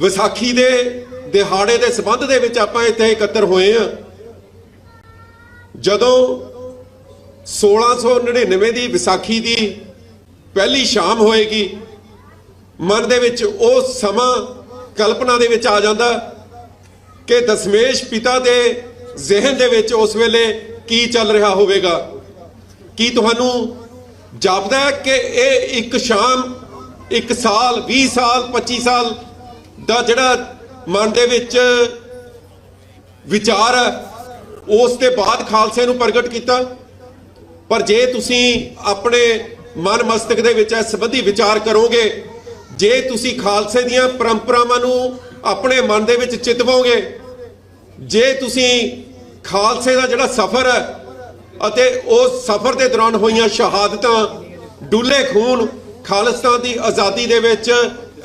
ਵਿਸਾਖੀ ਦੇ ਦਿਹਾੜੇ ਦੇ ਸਬੰਧ ਦੇ ਵਿੱਚ ਆਪਾਂ ਇੱਥੇ ਇਕੱਤਰ ਹੋਏ ਆ ਜਦੋਂ 1699 ਦੀ ਵਿਸਾਖੀ ਦੀ ਪਹਿਲੀ ਸ਼ਾਮ ਹੋਏਗੀ, ਮਨ ਦੇ ਵਿੱਚ ਉਹ ਸਮਾਂ ਕਲਪਨਾ ਦੇ ਵਿੱਚ ਆ ਜਾਂਦਾ ਕਿ ਦਸ਼ਮੇਸ਼ ਪਿਤਾ ਦੇ ਜ਼ਿਹਨ ਦੇ ਵਿੱਚ ਉਸ ਵੇਲੇ ਕੀ ਚੱਲ ਰਿਹਾ ਹੋਵੇਗਾ। ਕੀ ਤੁਹਾਨੂੰ ਜਾਪਦਾ ਹੈ ਕਿ ਇਹ ਇੱਕ ਸ਼ਾਮ, ਇੱਕ ਸਾਲ 20 ਸਾਲ 25 ਸਾਲ ਦਾ ਜਿਹੜਾ ਮਨ ਦੇ ਵਿੱਚ ਵਿਚਾਰ ਹੈ, ਉਸ ਦੇ ਬਾਅਦ ਖਾਲਸੇ ਨੂੰ ਪ੍ਰਗਟ ਕੀਤਾ। ਪਰ ਜੇ ਤੁਸੀਂ ਆਪਣੇ ਮਨ ਮਸਤਕ ਦੇ ਵਿੱਚ ਇਸ ਸੰਬੰਧੀ ਵਿਚਾਰ ਕਰੋਗੇ, ਜੇ ਤੁਸੀਂ ਖਾਲਸੇ ਦੀਆਂ ਪਰੰਪਰਾਵਾਂ ਨੂੰ ਆਪਣੇ ਮਨ ਦੇ ਵਿੱਚ ਚਿਤਵੋਗੇ ਜੇ ਤੁਸੀਂ ਖਾਲਸੇ ਦਾ ਜਿਹੜਾ ਸਫ਼ਰ ਹੈ ਅਤੇ ਉਸ ਸਫ਼ਰ ਦੇ ਦੌਰਾਨ ਹੋਈਆਂ ਸ਼ਹਾਦਤਾਂ, ਡੁੱਲੇ ਖੂਨ ਖਾਲਿਸਤਾਨ ਦੀ ਆਜ਼ਾਦੀ ਦੇ ਵਿੱਚ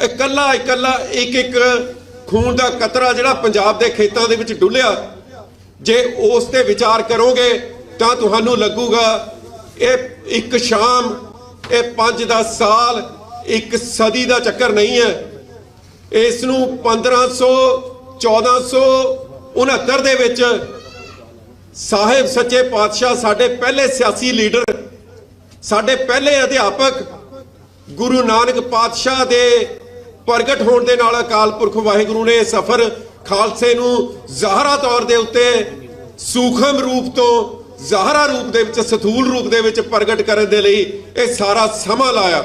ਇਕੱਲਾ ਇਕੱਲਾ ਇੱਕ ਇੱਕ ਖੂਨ ਦਾ ਕਤਰਾ ਜਿਹੜਾ ਪੰਜਾਬ ਦੇ ਖੇਤਾਂ ਦੇ ਵਿੱਚ ਡੁੱਲਿਆ, ਜੇ ਉਸ ਤੇ ਵਿਚਾਰ ਕਰੋਗੇ ਤਾਂ ਤੁਹਾਨੂੰ ਲੱਗੂਗਾ ਇਹ ਇੱਕ ਸ਼ਾਮ, ਇਹ 5-10 ਸਾਲ, ਇੱਕ ਸਦੀ ਦਾ ਚੱਕਰ ਨਹੀਂ ਹੈ। ਇਸ ਨੂੰ 1500 1469 ਦੇ ਵਿੱਚ ਸਾਹਿਬ ਸੱਚੇ ਪਾਤਸ਼ਾਹ ਸਾਡੇ ਪਹਿਲੇ ਸਿਆਸੀ ਲੀਡਰ, ਸਾਡੇ ਪਹਿਲੇ ਅਧਿਆਪਕ ਗੁਰੂ ਨਾਨਕ ਪਾਤਸ਼ਾਹ ਦੇ ਪ੍ਰਗਟ ਹੋਣ ਦੇ ਨਾਲ ਅਕਾਲ ਪੁਰਖ ਵਾਹਿਗੁਰੂ ਨੇ ਇਹ ਸਫ਼ਰ ਖਾਲਸੇ ਨੂੰ ਜ਼ਾਹਰਾ ਤੌਰ ਦੇ ਉੱਤੇ ਸੂਖਮ ਰੂਪ ਤੋਂ ਜ਼ਾਹਰਾ ਰੂਪ ਦੇ ਵਿੱਚ, ਸਥੂਲ ਰੂਪ ਦੇ ਵਿੱਚ ਪ੍ਰਗਟ ਕਰਨ ਦੇ ਲਈ ਇਹ ਸਾਰਾ ਸਮਾਂ ਲਾਇਆ।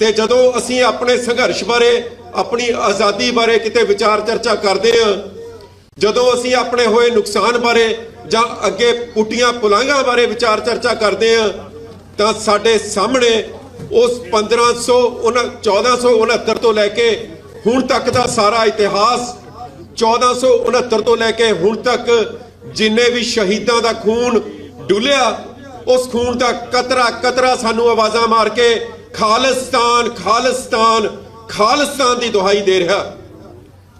ਤੇ ਜਦੋਂ ਅਸੀਂ ਆਪਣੇ ਸੰਘਰਸ਼ ਬਾਰੇ, ਆਪਣੀ ਆਜ਼ਾਦੀ ਬਾਰੇ ਕਿਤੇ ਵਿਚਾਰ ਚਰਚਾ ਕਰਦੇ ਹਾਂ, ਜਦੋਂ ਅਸੀਂ ਆਪਣੇ ਹੋਏ ਨੁਕਸਾਨ ਬਾਰੇ ਜਾਂ ਅੱਗੇ ਪੁੱਟੀਆਂ ਪੁਲਾਂਘਾਂ ਬਾਰੇ ਵਿਚਾਰ ਚਰਚਾ ਕਰਦੇ ਹਾਂ, ਤਾਂ ਸਾਡੇ ਸਾਹਮਣੇ ਉਸ 1500 ਉਹਨਾਂ 1469 ਤੋਂ ਲੈ ਕੇ ਹੁਣ ਤੱਕ ਦਾ ਸਾਰਾ ਇਤਿਹਾਸ 1469 ਤੋਂ ਲੈ ਕੇ ਹੁਣ ਤੱਕ ਜਿੰਨੇ ਵੀ ਸ਼ਹੀਦਾਂ ਦਾ ਖੂਨ ਡੁੱਲਿਆ, ਉਸ ਖੂਨ ਦਾ ਕਤਰਾ ਕਤਰਾ ਸਾਨੂੰ ਆਵਾਜ਼ਾਂ ਮਾਰ ਕੇ ਖਾਲਿਸਤਾਨ ਖਾਲਿਸਤਾਨ ਖਾਲਿਸਤਾਨ ਦੀ ਦੁਹਾਈ ਦੇ ਰਿਹਾ।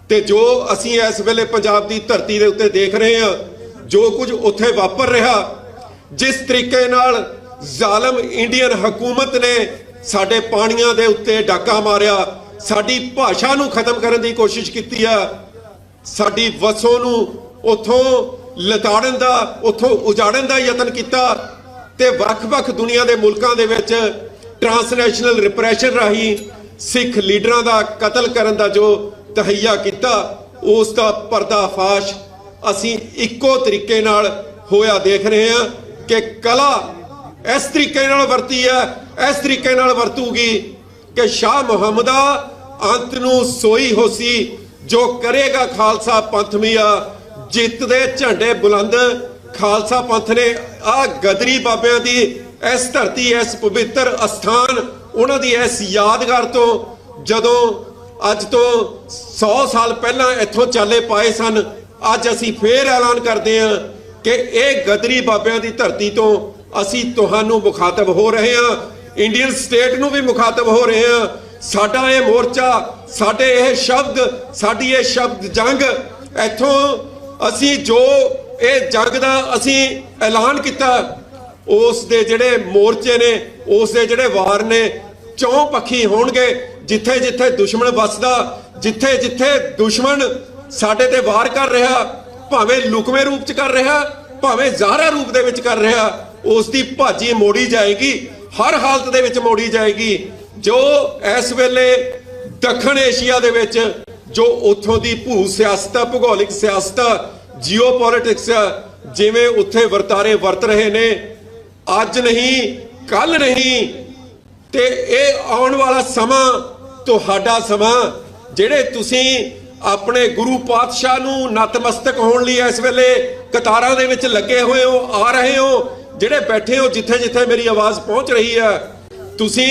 ਤੇ ਜੋ ਅਸੀਂ ਇਸ ਵੇਲੇ ਪੰਜਾਬ ਦੀ ਧਰਤੀ ਦੇ ਉੱਤੇ ਦੇਖ ਰਹੇ ਹਾਂ, ਜੋ ਕੁਝ ਉੱਥੇ ਵਾਪਰ ਰਿਹਾ, ਜਿਸ ਤਰੀਕੇ ਨਾਲ ਜ਼ਾਲਮ ਇੰਡੀਅਨ ਹਕੂਮਤ ਨੇ ਸਾਡੇ ਪਾਣੀਆਂ ਦੇ ਉੱਤੇ ਡਾਕਾ ਮਾਰਿਆ, ਸਾਡੀ ਭਾਸ਼ਾ ਨੂੰ ਖਤਮ ਕਰਨ ਦੀ ਕੋਸ਼ਿਸ਼ ਕੀਤੀ ਆ। ਸਾਡੀ ਵਸੋਂ ਨੂੰ ਉਥੋਂ ਲਤਾੜਨ ਦਾ, ਉਥੋਂ ਉਜਾੜਨ ਦਾ ਯਤਨ ਕੀਤਾ ਤੇ ਵੱਖ-ਵੱਖ ਦੁਨੀਆ ਦੇ ਮੁਲਕਾਂ ਦੇ ਵਿੱਚ ਟਰਾਂਸਨੈਸ਼ਨਲ ਰਿਪਰੈਸ਼ਨ ਰਾਹੀਂ ਸਿੱਖ ਲੀਡਰਾਂ ਦਾ ਕਤਲ ਕਰਨ ਦਾ ਜੋ ਤਹਈਆ ਕੀਤਾ, ਉਸ ਦਾ ਪਰਦਾਫਾਸ਼ ਅਸੀਂ ਇੱਕੋ ਤਰੀਕੇ ਨਾਲ ਹੋਇਆ ਦੇਖ ਰਹੇ ਹਾਂ ਕਿ ਕਲਾ ਇਸ ਤਰੀਕੇ ਨਾਲ ਵਰਤੀ ਹੈ, ਇਸ ਤਰੀਕੇ ਨਾਲ ਵਰਤੂਗੀ ਕਿ ਸ਼ਾਹ ਮੁਹੰਮਦਾ ਅੰਤ ਨੂੰ ਸੋਈ ਹੋਸੀ ਜੋ ਕਰੇਗਾ ਖਾਲਸਾ ਪੰਥ ਮੀਆ, ਜਿੱਤ ਦੇ ਝੰਡੇ ਬੁਲੰਦ ਖਾਲਸਾ ਪੰਥ ਨੇ। ਆ ਗਦਰੀ ਬਾਬਿਆਂ ਦੀ ਇਸ ਧਰਤੀ, ਇਸ ਪਵਿੱਤਰ ਅਸਥਾਨ, ਉਹਨਾਂ ਦੀ ਇਸ ਯਾਦਗਾਰ ਤੋਂ ਜਦੋਂ ਅੱਜ ਤੋਂ 100 ਸਾਲ ਪਹਿਲਾਂ ਇੱਥੋਂ ਚਾਲੇ ਪਾਏ ਸਨ, ਅੱਜ ਅਸੀਂ ਫੇਰ ਐਲਾਨ ਕਰਦੇ ਹਾਂ ਕਿ ਇਹ ਗਦਰੀ ਬਾਬਿਆਂ ਦੀ ਧਰਤੀ ਤੋਂ ਅਸੀਂ ਤੁਹਾਨੂੰ ਮੁਖਾਤਬ ਹੋ ਰਹੇ ਹਾਂ। ਇੰਡੀਅਨ ਸਟੇਟ ਨੂੰ ਵੀ ਮੁਖਾਤਬ ਹੋ ਰਹੇ ਹਾਂ। ਸਾਡਾ ਇਹ ਮੋਰਚਾ, ਸਾਡੇ ਇਹ ਸ਼ਬਦ, ਸਾਡੀ ਇਹ ਸ਼ਬਦ ਜੰਗ, ਇੱਥੋਂ ਅਸੀਂ ਜੋ ਇਹ ਜੰਗ ਦਾ ਅਸੀਂ ਐਲਾਨ ਕੀਤਾ, ਉਸ ਦੇ ਜਿਹੜੇ ਮੋਰਚੇ ਨੇ, ਉਸ ਦੇ ਜਿਹੜੇ ਵਾਰ ਨੇ, ਚੌਂ ਪੱਖੀ ਹੋਣਗੇ। ਜਿੱਥੇ ਜਿੱਥੇ ਦੁਸ਼ਮਣ ਵੱਸਦਾ, ਜਿੱਥੇ ਜਿੱਥੇ ਦੁਸ਼ਮਣ ਸਾਡੇ ਤੇ ਵਾਰ ਕਰ ਰਿਹਾ, ਭਾਵੇਂ ਲੁਕਵੇਂ ਰੂਪ ਚ ਕਰ ਰਿਹਾ, ਭਾਵੇਂ ਜ਼ਾਹਰਾ ਰੂਪ ਦੇ ਵਿੱਚ ਕਰ ਰਿਹਾ ਉਸ ਦੀ ਭਾਜੀ ਮੋੜੀ ਜਾਏਗੀ, ਹਰ ਹਾਲਤ ਦੇ ਵਿੱਚ ਮੋੜੀ ਜਾਏਗੀ, ਜੋ ਇਸ ਵੇਲੇ ਦੱਖਣ ਏਸ਼ੀਆ ਦੇ ਵਿੱਚ, ਜੋ ਉੱਥੋਂ ਦੀ ਭੂ ਸਿਆਸਤ ਭੂਗੋਲਿਕ ਸਿਆਸਤ ਜੀਓਪੋਲਿਟਿਕਸ ਜਿਵੇਂ ਉੱਥੇ ਵਰਤਾਰੇ ਵਰਤ ਰਹੇ ਨੇ, ਅੱਜ ਨਹੀਂ, ਕੱਲ ਨਹੀਂ, ਤੇ ਇਹ ਆਉਣ ਵਾਲਾ ਸਮਾਂ ਤੁਹਾਡਾ ਸਮਾਂ, ਜਿਹੜੇ ਤੁਸੀਂ ਆਪਣੇ ਗੁਰੂ ਪਾਤਸ਼ਾਹ ਨੂੰ ਨਤਮਸਤਕ ਹੋਣ ਲਈ ਇਸ ਵੇਲੇ ਕਤਾਰਾਂ ਦੇ ਵਿੱਚ ਲੱਗੇ ਹੋਏ ਹੋ, ਆ ਰਹੇ ਹੋ ਜਿਹੜੇ ਬੈਠੇ ਹੋ ਜਿੱਥੇ ਜਿੱਥੇ ਮੇਰੀ ਆਵਾਜ਼ ਪਹੁੰਚ ਰਹੀ ਹੈ, ਤੁਸੀਂ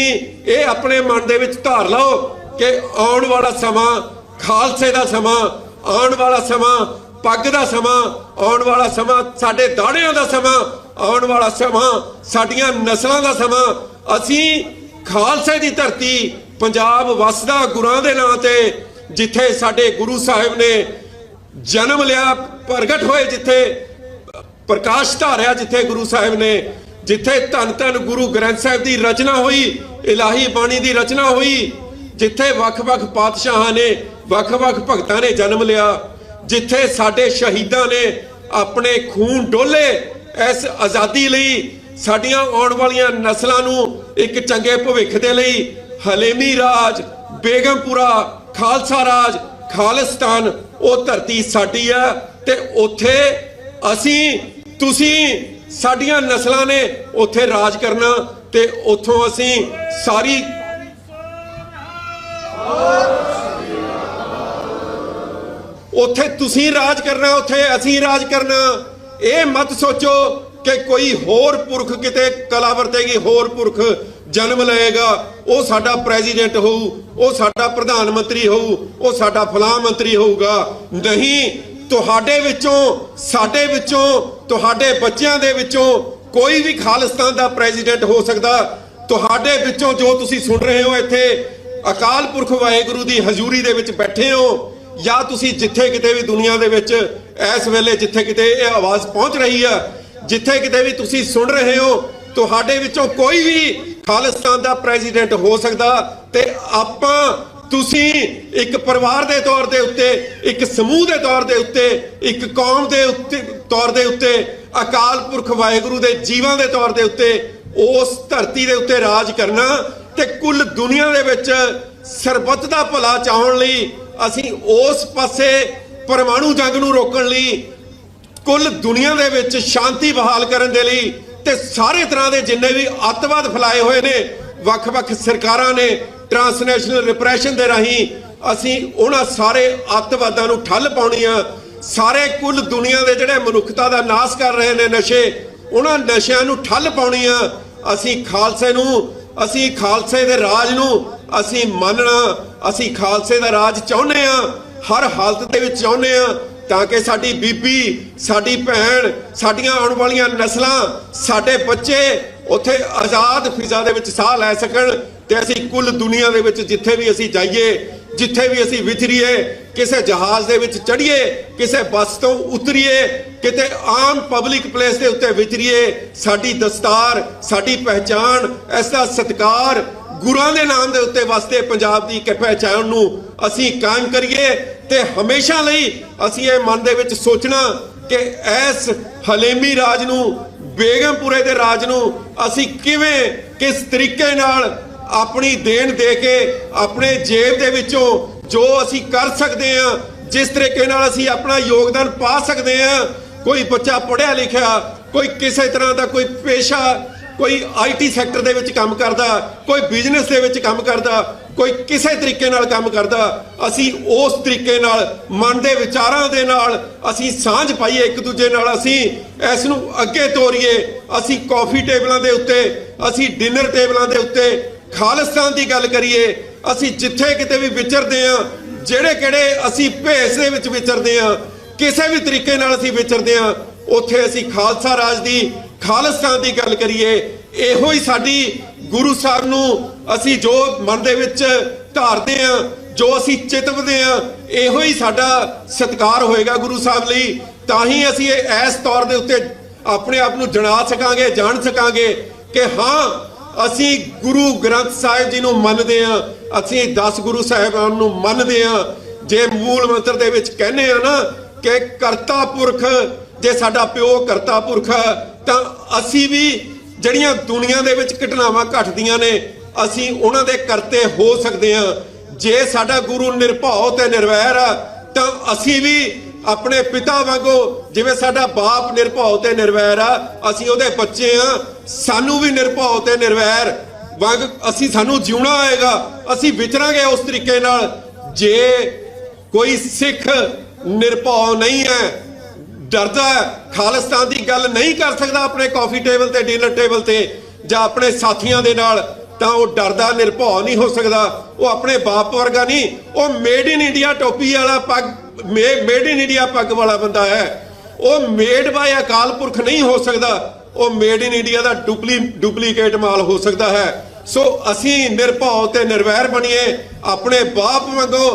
ਇਹ ਆਪਣੇ ਮਨ ਦੇ ਵਿੱਚ ਧਾਰ ਲਓ ਕਿ ਆਉਣ ਵਾਲਾ ਸਮਾਂ ਖਾਲਸੇ ਦਾ ਸਮਾਂ, ਆਉਣ ਵਾਲਾ ਸਮਾਂ ਪੱਗ ਦਾ ਸਮਾਂ, ਆਉਣ ਵਾਲਾ ਸਮਾਂ ਸਾਡੇ ਦਾੜਿਆਂ ਦਾ ਸਮਾਂ, ਆਉਣ ਵਾਲਾ ਸਮਾਂ ਸਾਡੀਆਂ ਨਸਲਾਂ ਦਾ ਸਮਾਂ। ਅਸੀਂ ਖਾਲਸੇ ਦੀ ਧਰਤੀ ਪੰਜਾਬ ਵਸਦਾ ਗੁਰਾਂ ਦੇ ਨਾਂ ਤੇ, ਜਿੱਥੇ ਸਾਡੇ ਗੁਰੂ ਸਾਹਿਬ ਨੇ ਜਨਮ ਲਿਆ, ਪ੍ਰਗਟ ਹੋਏ ਜਿੱਥੇ ਪ੍ਰਕਾਸ਼ ਧਾਰਿਆ ਜਿੱਥੇ ਗੁਰੂ ਸਾਹਿਬ ਨੇ, ਜਿੱਥੇ ਧੰਨ ਧੰਨ ਗੁਰੂ ਗ੍ਰੰਥ ਸਾਹਿਬ ਦੀ ਰਚਨਾ ਹੋਈ, ਇਲਾਹੀ ਬਾਣੀ ਦੀ ਰਚਨਾ ਹੋਈ, ਜਿੱਥੇ ਵੱਖ-ਵੱਖ ਪਾਤਸ਼ਾਹਾਂ ਨੇ ਵੱਖ-ਵੱਖ ਭਗਤਾਂ ਨੇ ਜਨਮ ਲਿਆ, ਜਿੱਥੇ ਸਾਡੇ ਸ਼ਹੀਦਾਂ ਨੇ ਆਪਣੇ ਖੂਨ ਡੋਲੇ, ਇਸ ਆਜ਼ਾਦੀ ਲਈ ਸਾਡੀਆਂ ਆਉਣ ਵਾਲੀਆਂ ਨਸਲਾਂ ਨੂੰ ਇੱਕ ਚੰਗੇ ਭਵਿੱਖ ਦੇ ਲਈ ਹਲੇਮੀ ਰਾਜ, ਬੇਗਮਪੁਰਾ, ਖਾਲਸਾ ਰਾਜ, ਖਾਲਿਸਤਾਨ, ਉਹ ਧਰਤੀ ਸਾਡੀ ਆ ਤੇ ਉੱਥੇ ਅਸੀਂ, ਤੁਸੀਂ ਸਾਡੀਆਂ ਨਸਲਾਂ ਨੇ ਉੱਥੇ ਰਾਜ ਕਰਨਾ ਤੇ ਉੱਥੋਂ ਅਸੀਂ ਸਾਰੀ ਉੱਥੇ ਤੁਸੀਂ ਰਾਜ ਕਰਨਾ, ਉੱਥੇ ਅਸੀਂ ਰਾਜ ਕਰਨਾ। ਇਹ ਮਤ ਸੋਚੋ ਕਿ ਕੋਈ ਹੋਰ ਪੁਰਖ ਕਿਤੇ ਕਲਾ ਵਰਤੇਗੀ, ਹੋਰ ਪੁਰਖ ਜਨਮ ਲਏਗਾ। ਉਹ ਸਾਡਾ ਪ੍ਰੈਜ਼ੀਡੈਂਟ ਹੋਊ, ਉਹ ਸਾਡਾ ਪ੍ਰਧਾਨ ਮੰਤਰੀ ਹੋਊ, ਉਹ ਸਾਡਾ ਫਲਾਹ ਮੰਤਰੀ ਹੋਊਗਾ। ਨਹੀਂ ਤੁਹਾਡੇ ਵਿੱਚੋਂ, ਸਾਡੇ ਵਿੱਚੋਂ, ਤੁਹਾਡੇ ਬੱਚਿਆਂ ਦੇ ਵਿੱਚੋਂ ਕੋਈ ਵੀ ਖਾਲਿਸਤਾਨ ਦਾ ਪ੍ਰੈਜ਼ੀਡੈਂਟ ਹੋ ਸਕਦਾ। ਤੁਹਾਡੇ ਵਿੱਚੋਂ ਜੋ ਤੁਸੀਂ ਸੁਣ ਰਹੇ ਹੋ ਇੱਥੇ, ਅਕਾਲ ਪੁਰਖ ਵਾਹਿਗੁਰੂ ਦੀ ਹਜ਼ੂਰੀ ਦੇ ਵਿੱਚ ਬੈਠੇ ਹੋ, ਜਾਂ ਤੁਸੀਂ ਜਿੱਥੇ ਕਿਤੇ ਵੀ ਦੁਨੀਆ ਦੇ ਵਿੱਚ, ਇਸ ਵੇਲੇ ਜਿੱਥੇ ਕਿਤੇ ਇਹ ਆਵਾਜ਼ ਪਹੁੰਚ ਰਹੀ ਆ, ਜਿੱਥੇ ਕਿਤੇ ਵੀ ਤੁਸੀਂ ਸੁਣ ਰਹੇ ਹੋ, ਤੁਹਾਡੇ ਵਿੱਚੋਂ ਕੋਈ ਵੀ ਖਾਲਿਸਤਾਨ ਦਾ ਪ੍ਰੈਜ਼ੀਡੈਂਟ ਹੋ ਸਕਦਾ। ਤੇ ਆਪਾਂ ਤੁਸੀਂ ਇੱਕ ਪਰਿਵਾਰ ਦੇ ਤੌਰ ਦੇ ਉੱਤੇ, ਇੱਕ ਸਮੂਹ ਦੇ ਤੌਰ ਦੇ ਉੱਤੇ, ਇੱਕ ਕੌਮ ਦੇ ਉੱਤੇ, ਤੌਰ ਦੇ ਉੱਤੇ, ਅਕਾਲ ਪੁਰਖ ਵਾਹਿਗੁਰੂ ਦੇ ਜੀਵਾਂ ਦੇ ਤੌਰ ਦੇ ਉੱਤੇ ਉਸ ਧਰਤੀ ਦੇ ਉੱਤੇ ਰਾਜ ਕਰਨਾ ਤੇ ਕੁੱਲ ਦੁਨੀਆ ਦੇ ਵਿੱਚ ਸਰਬੱਤ ਦਾ ਭਲਾ ਚਾਹਣ ਲਈ ਅਸੀਂ ਉਸ ਪਾਸੇ ਪਰਮਾਣੂ ਜੰਗ ਨੂੰ ਰੋਕਣ ਲਈ, ਕੁੱਲ ਦੁਨੀਆ ਦੇ ਵਿੱਚ ਸ਼ਾਂਤੀ ਬਹਾਲ ਕਰਨ ਦੇ ਲਈ ਤੇ ਸਾਰੇ ਤਰ੍ਹਾਂ ਦੇ ਜਿੰਨੇ ਵੀ ਅੱਤਵਾਦ ਫੈਲਾਏ ਹੋਏ ਨੇ, ਵੱਖ-ਵੱਖ ਸਰਕਾਰਾਂ ਨੇ ਟਰਾਂਸਨੈਸ਼ਨਲ ਰਿਪਰੈਸ਼ਨ ਦੇ ਰਾਹੀਂ ਅਸੀਂ ਉਹਨਾਂ ਸਾਰੇ ਅੱਤਵਾਦਾਂ ਨੂੰ ਠੱਲ ਪਾਉਣੀ ਆ। ਸਾਰੇ ਕੁੱਲ ਦੁਨੀਆ ਦੇ ਜਿਹੜੇ ਮਨੁੱਖਤਾ ਦਾ ਨਾਸ਼ ਕਰ ਰਹੇ ਨੇ ਨਸ਼ੇ, ਉਹਨਾਂ ਨਸ਼ਿਆਂ ਨੂੰ ਠੱਲ ਪਾਉਣੀ ਆ। ਅਸੀਂ ਖਾਲਸੇ ਨੂੰ, ਅਸੀਂ ਖਾਲਸੇ ਦੇ ਰਾਜ ਨੂੰ ਅਸੀਂ ਮੰਨਣਾ, ਅਸੀਂ ਖਾਲਸੇ ਦਾ ਰਾਜ ਚਾਹੁੰਦੇ ਆ, ਹਰ ਹਾਲਤ ਦੇ ਵਿੱਚ ਚਾਹੁੰਦੇ ਆ ਤਾਂ ਕਿ ਸਾਡੀ ਬੀਬੀ, ਸਾਡੀ ਭੈਣ, ਸਾਡੀਆਂ ਆਉਣ ਵਾਲੀਆਂ ਨਸਲਾਂ, ਸਾਡੇ ਬੱਚੇ ਉੱਥੇ ਆਜ਼ਾਦ ਫਿਜ਼ਾ ਦੇ ਵਿੱਚ ਸਾਹ ਲੈ ਸਕਣ ਤੇ ਅਸੀਂ ਕੁੱਲ ਦੁਨੀਆ ਦੇ ਵਿੱਚ ਜਿੱਥੇ ਵੀ ਅਸੀਂ ਜਾਈਏ, ਜਿੱਥੇ ਵੀ ਅਸੀਂ ਵਿਚਰੀਏ, ਕਿਸੇ ਜਹਾਜ਼ ਦੇ ਵਿੱਚ ਚੜ੍ਹੀਏ, ਕਿਸੇ ਬੱਸ ਤੋਂ ਉਤਰੀਏ, ਕਿਤੇ ਆਮ ਪਬਲਿਕ ਪਲੇਸ ਦੇ ਉੱਤੇ ਵਿਚਰੀਏ, ਸਾਡੀ ਦਸਤਾਰ, ਸਾਡੀ ਪਹਿਚਾਣ ਇਸ ਦਾ ਸਤਿਕਾਰ ਗੁਰਾਂ ਦੇ ਨਾਮ ਦੇ ਉੱਤੇ ਵਸਦੇ ਪੰਜਾਬ ਦੀ ਇੱਕ ਪਹਿਚਾਨ ਨੂੰ ਅਸੀਂ ਕਾਇਮ ਕਰੀਏ ਤੇ ਹਮੇਸ਼ਾ ਲਈ ਅਸੀਂ ਇਹ ਮਨ ਦੇ ਵਿੱਚ ਸੋਚਣਾ ਕਿ ਇਸ ਹਲੇਮੀ ਰਾਜ ਨੂੰ, ਬੇਗਮਪੁਰੇ ਦੇ ਰਾਜ ਨੂੰ ਅਸੀਂ ਕਿਵੇਂ, ਕਿਸ ਤਰੀਕੇ ਨਾਲ ਆਪਣੀ ਦੇਣ ਦੇ ਕੇ ਆਪਣੇ ਜੇਬ ਦੇ ਵਿੱਚੋਂ ਜੋ ਅਸੀਂ ਕਰ ਸਕਦੇ ਹਾਂ, ਜਿਸ ਤਰੀਕੇ ਨਾਲ ਅਸੀਂ ਆਪਣਾ ਯੋਗਦਾਨ ਪਾ ਸਕਦੇ ਹਾਂ, ਕੋਈ ਬੱਚਾ ਪੜ੍ਹਿਆ ਲਿਖਿਆ, ਕੋਈ ਕਿਸੇ ਤਰ੍ਹਾਂ ਦਾ ਕੋਈ ਪੇਸ਼ਾ, ਕੋਈ ਆਈਟੀ ਸੈਕਟਰ ਦੇ ਵਿੱਚ ਕੰਮ ਕਰਦਾ, ਕੋਈ ਬਿਜ਼ਨਸ ਦੇ ਵਿੱਚ ਕੰਮ ਕਰਦਾ, ਕੋਈ ਕਿਸੇ ਤਰੀਕੇ ਨਾਲ ਕੰਮ ਕਰਦਾ, ਅਸੀਂ ਉਸ ਤਰੀਕੇ ਨਾਲ ਮਨ ਦੇ ਵਿਚਾਰਾਂ ਦੇ ਨਾਲ ਅਸੀਂ ਸਾਂਝ ਪਾਈਏ ਇੱਕ ਦੂਜੇ ਨਾਲ, ਅਸੀਂ ਇਸ ਨੂੰ ਅੱਗੇ ਤੋਰੀਏ, ਅਸੀਂ ਕਾਫੀ ਟੇਬਲਾਂ ਦੇ ਉੱਤੇ, ਅਸੀਂ ਡਿਨਰ ਟੇਬਲਾਂ ਦੇ ਉੱਤੇ ਖਾਲਿਸਤਾਨ ਦੀ ਗੱਲ ਕਰੀਏ, ਅਸੀਂ ਜਿੱਥੇ ਕਿਤੇ ਵੀ ਵਿਚਰਦੇ ਆ ਜਿਹੜੇ ਕਿਹੜੇ ਅਸੀਂ ਭੇਸ ਦੇ ਵਿੱਚ ਵਿਚਰਦੇ ਆ ਕਿਸੇ ਵੀ ਤਰੀਕੇ ਨਾਲ ਅਸੀਂ ਵਿਚਰਦੇ ਆ ਉੱਥੇ ਅਸੀਂ ਖਾਲਸਾ ਰਾਜ ਦੀ ਖਾਲਿਸਤਾਨ ਦੀ ਗੱਲ ਕਰੀਏ, ਇਹੋ ਹੀ ਸਾਡੀ ਗੁਰੂ ਸਾਹਿਬ ਨੂੰ ਅਸੀਂ ਜੋ ਮਨ ਦੇ ਵਿੱਚ ਧਾਰਦੇ ਆ ਜੋ ਅਸੀਂ ਚਿਤਵਦੇ ਆ ਇਹੋ ਹੀ ਸਾਡਾ ਸਤਿਕਾਰ ਹੋਏਗਾ ਗੁਰੂ ਸਾਹਿਬ ਲਈ। ਤਾਂ ਹੀ ਅਸੀਂ ਇਹ ਇਸ ਤੌਰ ਦੇ ਉੱਤੇ ਆਪਣੇ ਆਪ ਨੂੰ ਜਣਾ ਸਕਾਂਗੇ, ਜਾਣ ਸਕਾਂਗੇ ਕਿ ਹਾਂ ਅਸੀਂ ਗੁਰੂ ਗ੍ਰੰਥ ਸਾਹਿਬ ਜੀ ਨੂੰ ਮੰਨਦੇ ਆ ਅਸੀਂ 10 ਗੁਰੂ ਸਾਹਿਬਾਨ ਨੂੰ ਮੰਨਦੇ ਆ ਜੇ ਮੂਲ ਮੰਤਰ ਦੇ ਵਿੱਚ ਕਹਿੰਦੇ ਆ ਨਾ ਕਿ ਕਰਤਾ ਪੁਰਖ ਜੇ ਸਾਡਾ ਪਿਓ ਕਰਤਾ ਪੁਰਖ ਆ, ਤਾਂ ਅਸੀਂ ਵੀ ਜਿਹੜੀਆਂ ਦੁਨੀਆ ਦੇ ਵਿੱਚ ਘਟਨਾਵਾਂ ਘਟਦੀਆਂ ਨੇ ਅਸੀਂ ਉਹਨਾਂ ਦੇ ਕਰਤੇ ਹੋ ਸਕਦੇ ਆ ਜੇ ਸਾਡਾ ਗੁਰੂ ਨਿਰਭਉ ਤੇ ਨਿਰਵੈਰ ਆ ਤਾਂ ਅਸੀਂ ਵੀ ਆਪਣੇ ਪਿਤਾ ਵਾਂਗੋ ਜਿਵੇਂ ਸਾਡਾ ਬਾਪ ਨਿਰਭਉ ਤੇ ਨਿਰਵੈਰ ਆ, ਅਸੀਂ ਉਹਦੇ ਬੱਚੇ ਆ, ਸਾਨੂੰ ਵੀ ਨਿਰਭਉ ਤੇ ਨਿਰਵੈਰ। ਵਾਂਗ ਅਸੀਂ ਸਾਨੂੰ ਜਿਉਣਾ ਆਏਗਾ ਅਸੀਂ ਵਿਚਰਾਂਗੇ ਉਸ ਤਰੀਕੇ ਨਾਲ। ਜੇ ਕੋਈ ਸਿੱਖ ਨਿਰਭਉ ਨਹੀਂ ਹੈ, ਡਰਦਾ ਖਾਲਿਸਤਾਨ ਦੀ ਗੱਲ ਨਹੀਂ ਕਰ ਸਕਦਾ ਆਪਣੇ ਕਾਫੀ ਟੇਬਲ ਤੇ ਡਿਨਰ ਟੇਬਲ ਤੇ, ਜਾਂ ਆਪਣੇ ਸਾਥੀਆਂ ਦੇ ਨਾਲ, ਤਾਂ ਉਹ ਡਰਦਾ, ਨਿਰਭਉ ਨਹੀਂ ਹੋ ਸਕਦਾ। ਉਹ ਆਪਣੇ ਬਾਪ ਵਰਗਾ ਨਹੀਂ, ਉਹ ਮੇਡ ਇਨ ਇੰਡੀਆ ਟੋਪੀ ਵਾਲਾ ਪੱਗ ਮੇਡ ਇਨ ਇੰਡੀਆ ਪੱਗ ਵਾਲਾ ਬੰਦਾ ਹੈ। ਉਹ ਮੇਡ ਬਾਈ ਅਕਾਲ ਪੁਰਖ ਨਹੀਂ ਹੋ ਸਕਦਾ। ਉਹ ਮੇਡ ਇਨ ਇੰਡੀਆ ਦਾ ਡੁਪਲੀ ਡੁਪਲੀਕੇਟ ਮਾਲ ਹੋ ਸਕਦਾ ਹੈ। ਸੋ ਅਸੀਂ ਨਿਰਭਉ ਤੇ ਨਿਰਵੈਰ ਬਣੀਏ। ਆਪਣੇ ਬਾਪ ਵਾਂਗੋ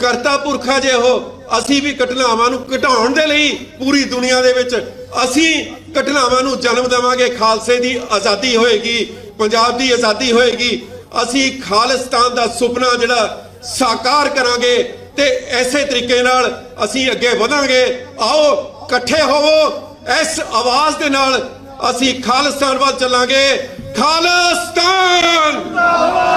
ਕਰਤਾ ਪੁਰਖਾ ਜੇ ਹੋ ਅਸੀਂ ਵੀ ਘਟਨਾਵਾਂ ਨੂੰ ਘਟਾਉਣ ਦੇ ਲਈ ਪੂਰੀ ਦੁਨੀਆ ਦੇ ਵਿੱਚ ਅਸੀਂ ਘਟਨਾਵਾਂ ਨੂੰ ਜਨਮ ਦੇਵਾਂਗੇ। ਖਾਲਸੇ ਦੀ ਆਜ਼ਾਦੀ ਹੋਏਗੀ, ਪੰਜਾਬ ਦੀ ਆਜ਼ਾਦੀ ਹੋਏਗੀ। ਅਸੀਂ ਖਾਲਿਸਤਾਨ ਦਾ ਸੁਪਨਾ ਜਿਹੜਾ ਸਾਕਾਰ ਕਰਾਂਗੇ। ਤੇ ਐਸੇ ਤਰੀਕੇ ਨਾਲ ਅਸੀਂ ਅੱਗੇ ਵਧਾਂਗੇ। ਆਓ, ਇਕੱਠੇ ਹੋਵੋ। ਇਸ ਆਵਾਜ਼ ਦੇ ਨਾਲ ਅਸੀਂ ਖਾਲਿਸਤਾਨ ਵੱਲ ਚੱਲਾਂਗੇ। ਖਾਲਿਸਤਾਨ! ਖਾਲਿਸਤਾਨ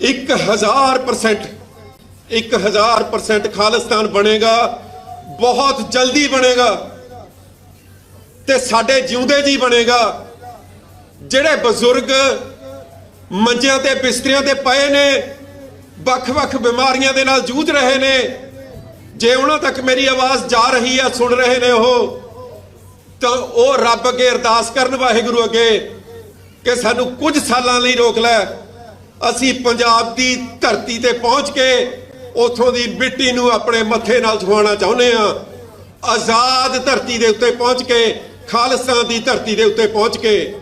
1000% 1000% ਖਾਲਿਸਤਾਨ ਬਣੇਗਾ, ਬਹੁਤ ਜਲਦੀ ਬਣੇਗਾ ਤੇ ਸਾਡੇ ਜਿਉਂਦੇ ਜੀ ਬਣੇਗਾ। ਜਿਹੜੇ ਬਜ਼ੁਰਗ ਮੰਜਿਆਂ ਤੇ, ਬਿਸਤਰਿਆਂ ਤੇ ਪਏ ਨੇ, ਵੱਖ-ਵੱਖ ਬਿਮਾਰੀਆਂ ਦੇ ਨਾਲ ਜੂਝ ਰਹੇ ਨੇ, ਜੇ ਉਹਨਾਂ ਤੱਕ ਮੇਰੀ ਆਵਾਜ਼ ਜਾ ਰਹੀ ਹੈ, ਸੁਣ ਰਹੇ ਨੇ ਉਹ, ਤਾਂ ਉਹ ਰੱਬ ਅੱਗੇ ਅਰਦਾਸ ਕਰਨ ਵਾਹਿਗੁਰੂ ਅੱਗੇ ਕਿ ਸਾਨੂੰ ਕੁਝ ਸਾਲਾਂ ਲਈ ਰੋਕ ਲੈ। ਅਸੀਂ ਪੰਜਾਬ ਦੀ ਧਰਤੀ ਤੇ ਪਹੁੰਚ ਕੇ ਉਥੋਂ ਦੀ ਮਿੱਟੀ ਨੂੰ ਆਪਣੇ ਮੱਥੇ ਨਾਲ ਛੁਆਉਣਾ ਚਾਹੁੰਦੇ ਆ ਆਜ਼ਾਦ ਧਰਤੀ ਦੇ ਉੱਤੇ ਪਹੁੰਚ ਕੇ ਖਾਲਿਸਤਾਨ ਦੀ ਧਰਤੀ ਦੇ ਉੱਤੇ ਪਹੁੰਚ ਕੇ